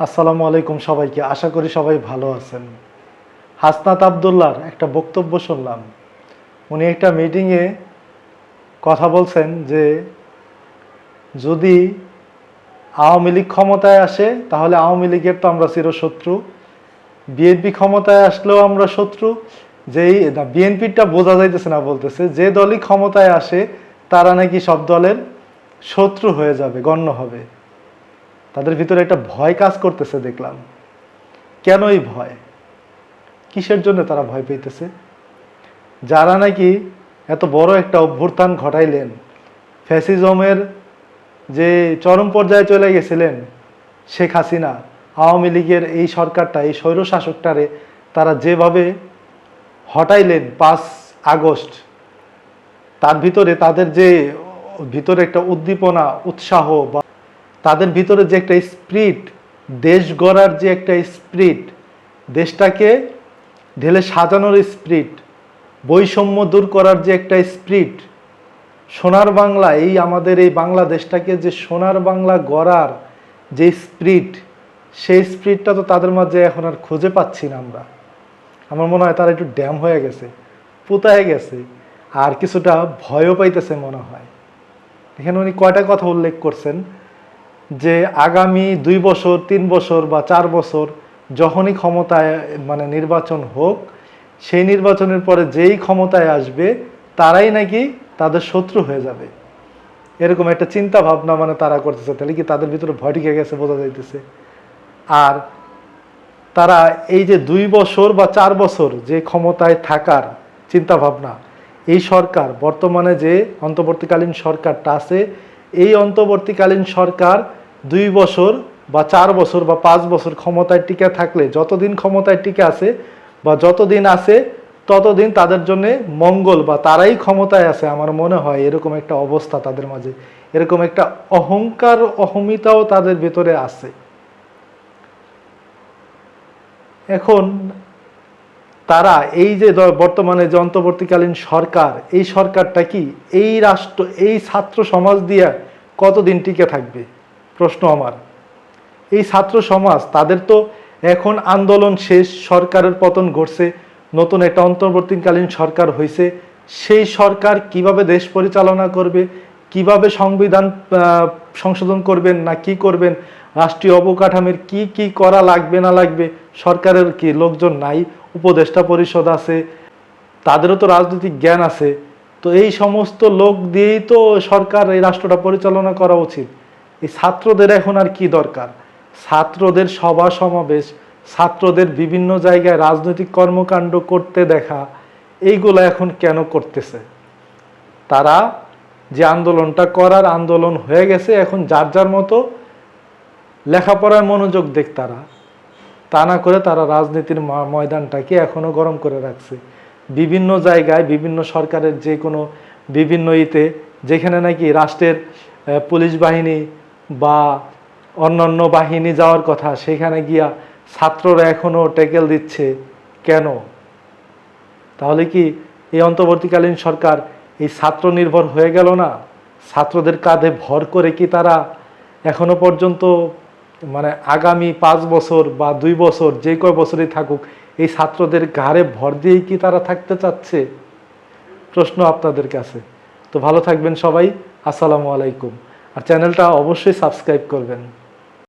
আসসালামু আলাইকুম সবাইকে। আশা করি সবাই ভালো আছেন। হাসনাত আবদুল্লার একটা বক্তব্য শুনলাম। উনি একটা মিটিংয়ে কথা বলছেন যে, যদি আওয়ামী লীগ ক্ষমতায় আসে, তাহলে আওয়ামী লীগের তো আমরা চিরশত্রু। বিএনপি ক্ষমতায় আসলেও আমরা শত্রু। যেই বিএনপিটা বোঝা যাইতেছে না বলতেছে। যে দলই ক্ষমতায় আসে, তারা নাকি সব দলের শত্রু হয়ে যাবে, গণ্য হবে। তাদের ভিতরে একটা ভয় কাজ করতেছে দেখলাম। কেন এই ভয়? কিসের জন্য তারা ভয় পেতেছে যারা নাকি এত বড় একটা অভ্যুত্থান ঘটাইলেন, ফ্যাসিজমের যে চরম পর্যায়ে চলে গেছিলেন শেখ হাসিনা, আওয়ামী লীগের এই সরকারটা, এই স্বৈরশাসকটারে তারা যেভাবে হটাইলেন পাঁচ আগস্ট, তার ভিতরে তাদের যে ভিতরে একটা উদ্দীপনা, উৎসাহ বা তাদের ভিতরে যে একটা স্প্রিট, দেশ গড়ার যে একটা স্প্রিট, দেশটাকে ঢেলে সাজানোর স্প্রিট, বৈষম্য দূর করার যে একটা স্প্রিট, সোনার বাংলা, এই আমাদের এই বাংলাদেশটাকে যে সোনার বাংলা গড়ার যে স্প্রিট, সেই স্প্রিটটা তো তাদের মাঝে এখন আর খুঁজে পাচ্ছি না আমরা। আমার মনে হয় তারা একটু ড্যাম হয়ে গেছে, পুতায় গেছে, আর কিছুটা ভয়ও পাইতেছে মনে হয়। এখানে উনি কয়টা কথা উল্লেখ করছেন। যে আগামী দুই বছর, তিন বছর বা চার বছর যখনই ক্ষমতায় মানে নির্বাচন হোক, সেই নির্বাচনের পরে যেই ক্ষমতায় আসবে, তারাই নাকি তাদের শত্রু হয়ে যাবে। এরকম একটা চিন্তা ভাবনা মানে তারা করতেছে, তাহলে কি তাদের ভিতরে ভয় ঢুকে গেছে বোঝা যাইতেছে। আর তারা এই যে দুই বছর বা চার বছর যে ক্ষমতায় থাকার চিন্তা ভাবনা, এই সরকার, বর্তমানে যে অন্তর্বর্তীকালীন সরকারটা আছে এই অন্তর্বর্তীকালীন সরকার দুই বছর বা চার বছর বা পাঁচ বছর ক্ষমতায় টিকে থাকলে, যতদিন ক্ষমতায় টিকে আছে বা যতদিন আছে, ততদিন তাদের জন্য মঙ্গল বা তারাই ক্ষমতায় আছে আমার মনে হয় এরকম একটা অবস্থা তাদের মাঝে। এরকম একটা অহংকার, অহমিতাও তাদের ভেতরে আছে। এখন তারা এই যে বর্তমানে যে অন্তর্বর্তীকালীন সরকার, এই সরকারটা কি? এই রাষ্ট্র, এই ছাত্র সমাজ দিয়ে কতদিন টিকে থাকবে? প্রশ্ন আমার। এই ছাত্র সমাজ, তাদের তো এখন আন্দোলন শেষ, সরকারের পতন ঘটছে, নতুন একটা অন্তর্বর্তীকালীন সরকার হয়েছে সেই সরকার কীভাবে দেশ পরিচালনা করবে, কীভাবে সংবিধান সংশোধন করবেন না কি করবেন, রাষ্ট্রীয় অবকাঠামের কি কি করা লাগবে না লাগবে, সরকারের কি লোকজন নাই, উপদেষ্টা পরিষদ আছে, তাদেরও তো রাজনৈতিক জ্ঞান আছে তো এই সমস্ত লোক দিয়েই তো সরকার এই রাষ্ট্রটা পরিচালনা করা উচিত। এই ছাত্রদের এখন আর কি দরকার? ছাত্রদের সভা সমাবেশ, ছাত্রদের বিভিন্ন জায়গায় রাজনৈতিক কর্মকাণ্ড করতে দেখা, এইগুলো এখন কেন করতেছে? তারা যে আন্দোলনটা করার আন্দোলন হয়ে গেছে, এখন যার যার মতো লেখাপড়ার মনোযোগ দেখ তারা। তা না করে তারা রাজনীতির ময়দানটাকে এখনও গরম করে রাখছে। বিভিন্ন জায়গায়, বিভিন্ন সরকারের যে কোনো বিভিন্ন ইতে, যেখানে নাকি রাষ্ট্রের পুলিশ বাহিনী বা অন্যান্য বাহিনী যাওয়ার কথা, সেখানে গিয়া ছাত্ররা এখনও টেকেল দিচ্ছে কেন? তাহলে কি এই অন্তর্বর্তীকালীন সরকার এই ছাত্র নির্ভর হয়ে গেল না? ছাত্রদের কাঁধে ভর করে কি তারা এখনও পর্যন্ত মানে আগামী পাঁচ বছর বা দুই বছর, যে কয় বছরই থাকুক, এই ছাত্রদের ঘাড়ে ভর দিয়েই কি তারা থাকতে চাচ্ছে? প্রশ্ন আপনাদের কাছে। তো ভালো থাকবেন সবাই। আসসালামু আলাইকুম। আর চ্যানেলটা অবশ্যই সাবস্ক্রাইব করবেন।